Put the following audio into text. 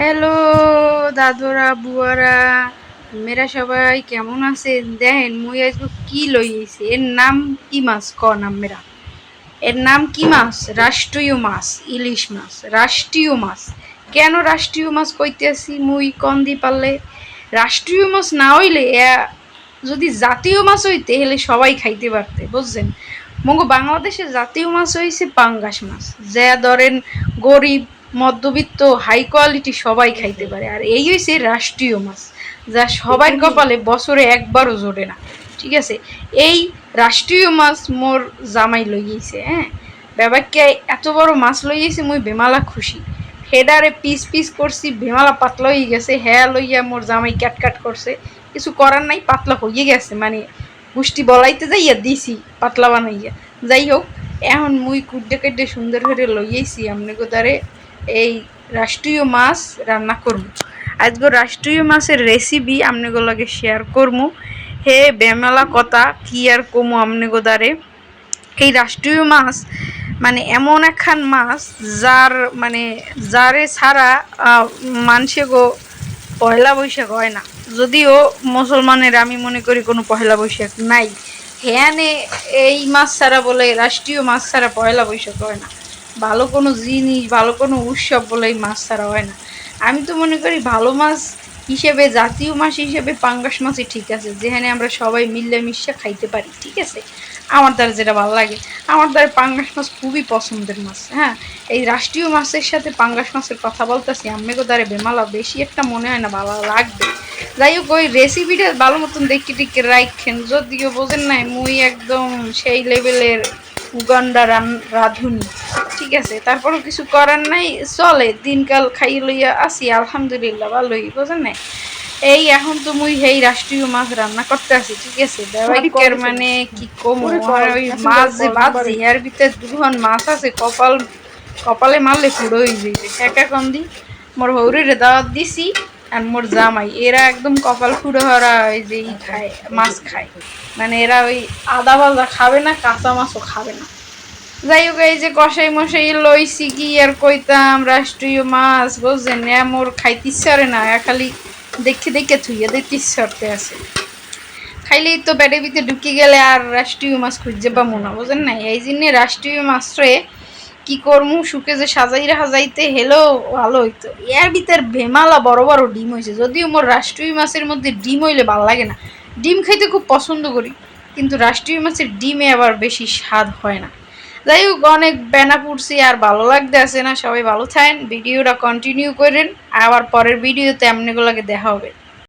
Hello দাদুরা, বুয়ারা মেরা সবাই কেমন আছেন? দেখেন, মুই আজকে কি লইয়েছি এর নাম কি মাছ? ক নাম মেরা এর নাম কি মাছ? রাষ্ট্রীয় মাছ, ইলিশ মাছ, রাষ্ট্রীয় মাছ। কেন রাষ্ট্রীয় মাছ কইতে আসি মুই কন দি পারলে? রাষ্ট্রীয় মাছ না হইলে যদি জাতীয় মাছ হইতে হলে সবাই খাইতে পারতে, বুঝছেন? মঙ্গ বাংলাদেশে জাতীয় মাছ হইছে পাঙ্গাস মাছ। যা ধরেন গরিব মধ্যবিত্ত হাই কোয়ালিটি সবাই খাইতে পারে। আর এই হইছে রাষ্ট্রীয় মাছ, যা সবার কপালে বছরে একবারও জোরে না। ঠিক আছে? এই রাষ্ট্রীয় মাছ মোর জামাই লই লইয়েছে হ্যাঁ? ব্যাপারকে এত বড় মাছ লইয়েছে, মুই বেমালা খুশি। হেডারে পিস পিস করছি, বেমালা পাতলা হয়ে গেছে হ্যাঁ লইয়া মোর জামাই ক্যাট কাট করছে। কিছু করার নাই, পাতলা হয়ে গেছে মানে গুষ্টি বলাইতে যাইয়া দিছি, পাতলা বানাইয়া। যাই হোক, এখন মুই কুড্ডে কেটে সুন্দর করে লইয়েছি আমনে গোদারে এই রাষ্ট্রীয় মাছ রান্না করব। আজকে রাষ্ট্রীয় মাছের রেসিপি আমনেগো লাগে শেয়ার করব হে বেমেলা কথা, কি আর কমু আমনেগো দ্বারে? এই রাষ্ট্রীয় মাছ মানে এমন একখান মাছ যার মানে যারে ছাড়া মানুষে গো পয়লা বৈশাখ হয় না। যদিও মুসলমানের আমি মনে করি কোনো পয়লা বৈশাখ নাই। হ্যাঁ এই মাছ ছাড়া বলে রাষ্ট্রীয় মাছ ছাড়া পয়লা বৈশাখ হয় না। ভালো কোনো জিনিস, ভালো কোনো উৎসব বলে এই মাছ ছাড়া হয় না। আমি তো মনে করি ভালো মাছ হিসেবে, জাতীয় মাছ হিসেবে পাঙ্গাস মাছই ঠিক আছে, যেখানে আমরা সবাই মিললে মিশে খাইতে পারি, ঠিক আছে? আমার দ্বারা যেটা ভালো লাগে। আমার দ্বারা পাঙ্গাস মাছ খুবই পছন্দের মাছ হ্যাঁ? এই রাষ্ট্রীয় মাছের সাথে পাঙ্গাস মাছের কথা বলতেছি, আম্মেগো দ্বারে বেমালা বেশি একটা মনে হয় না, ভালো লাগবে। যাই হোক, ওই রেসিপিটা ভালো মতন দেখি টিকে রাখেন যদিও বোঝেন নাই, মুই একদম সেই লেভেলের উগান্ডা রাঁধুনি। ঠিক আছে তারপরও কিছু করার নাই চলে দিনকাল খাই লইয়া আসি আলহামদুলিল্লাহ ভালোই বোঝেন নাই? এই এখন তো মুই সেই রাষ্ট্রীয় মাছ রান্না করতে আছি ঠিক আছে? ব্যবহারিকের মানে কি কম ওই মাছ যে বাজছে এর ভিতরে দুখন মাছ আছে কপাল কপালে মারলে পুরো হয়ে যাইছে একা কম দি মোর হৌরিরে দাওয়াত দিছি আর মোর জামাই এরা একদম কপাল ফুড়ো হরা ওই যে খায় মাছ খায়। মানে এরা ওই আদা বাজা খাবে না কাঁচা মাছও খাবে না। যাই হোক, এই যে কষাই মশাই লইছি কি আর কইতাম, রাষ্ট্রীয় মাছ বুঝছেন মোর খাইতে ইচ্ছারে না খালি দেখে দেখে থুইয়া দেখতে ইচ্ছারতে আছে। খাইলেই তো পেটে ভিতরে ঢুকে গেলে আর রাষ্ট্রীয় মাছ খুঁজে পাবো না, বুঝেন না এই জন্যে রাষ্ট্রীয় মাছরে কি করমু শুকে যে সাজাইরা সাজাইতে হেলো, ভালো হইতো। এর ভিতর ভেমালা বড় বড় ডিম হয়েছে যদিও মোর রাষ্ট্রীয় মাছের মধ্যে ডিম হইলে ভালো লাগে না। ডিম খাইতে খুব পছন্দ করি, কিন্তু রাষ্ট্রীয় মাছের ডিমে আবার বেশি স্বাদ হয় না। যাই হোক, অনেক বেনা পড়ছি, আর ভালো লাগতে আছে না। সবাই ভালো থাকেন, ভিডিওটা কন্টিনিউ করেন আবার পরের ভিডিওতে এমনিগুলোকে দেখা হবে।